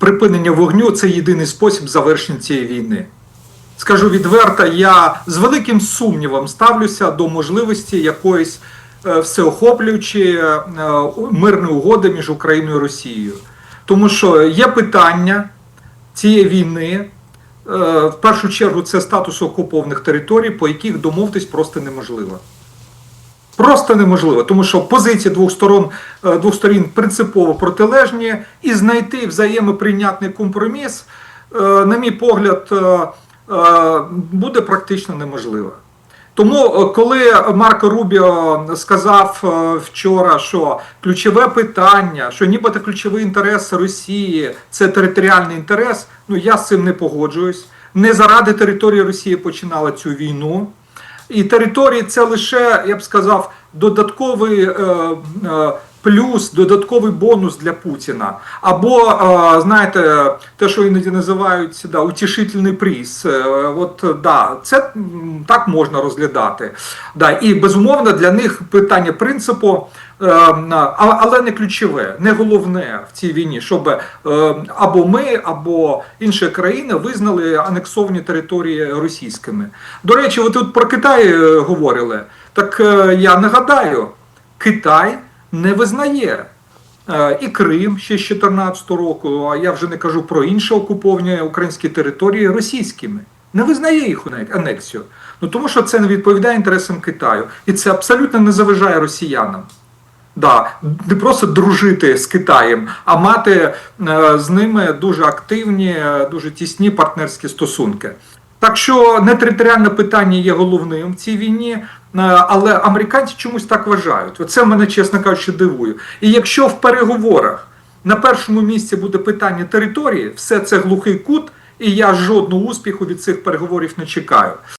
припинення вогню це єдиний спосіб завершення цієї війни. Скажу відверто, я з великим сумнівом ставлюся до можливості якоїсь е, всеохоплюючої е, мирної угоди між Україною і Росією. Тому що є питання цієї війни. е, В першу чергу це статус окупованих територій, по яких домовитись просто неможливо. Просто неможливо, тому що позиції двох сторон е, двох сторін принципово протилежні, і знайти взаємоприйнятний компроміс, е, на мій погляд, е, буде практично неможливо. Тому, коли Марко Рубіо сказав вчора, що ключове питання, що нібито ключовий інтерес Росії це територіальний інтерес, ну я з цим не погоджуюсь. Не заради території Росії починала цю війну. І території це лише, я б сказав, додатковий е, е, плюс, додатковий бонус для Путіна. Або, е, знаєте, те, що іноді називають да, утішительний приз. От да, це так можна розглядати. Да, і безумовно для них питання принципу. Але не ключове, не головне в цій війні, щоб або ми, або інші країни визнали анексовані території російськими. До речі, ви тут про Китай говорили. Так е, я нагадаю, Китай не визнає е, і Крим ще з 2014 року, а я вже не кажу про інші окуповані українські території російськими. Не визнає їх ане- анексію. Ну тому що це не відповідає інтересам Китаю. І це абсолютно не заважає росіянам. Да, не просто дружити з Китаєм, а мати е, з ними дуже активні, дуже тісні партнерські стосунки. Так що не територіальне питання є головним в цій війні, але американці чомусь так вважають. Оце мене, чесно кажучи, дивує. І якщо в переговорах на першому місці буде питання території, все це глухий кут, і я жодного успіху від цих переговорів не чекаю.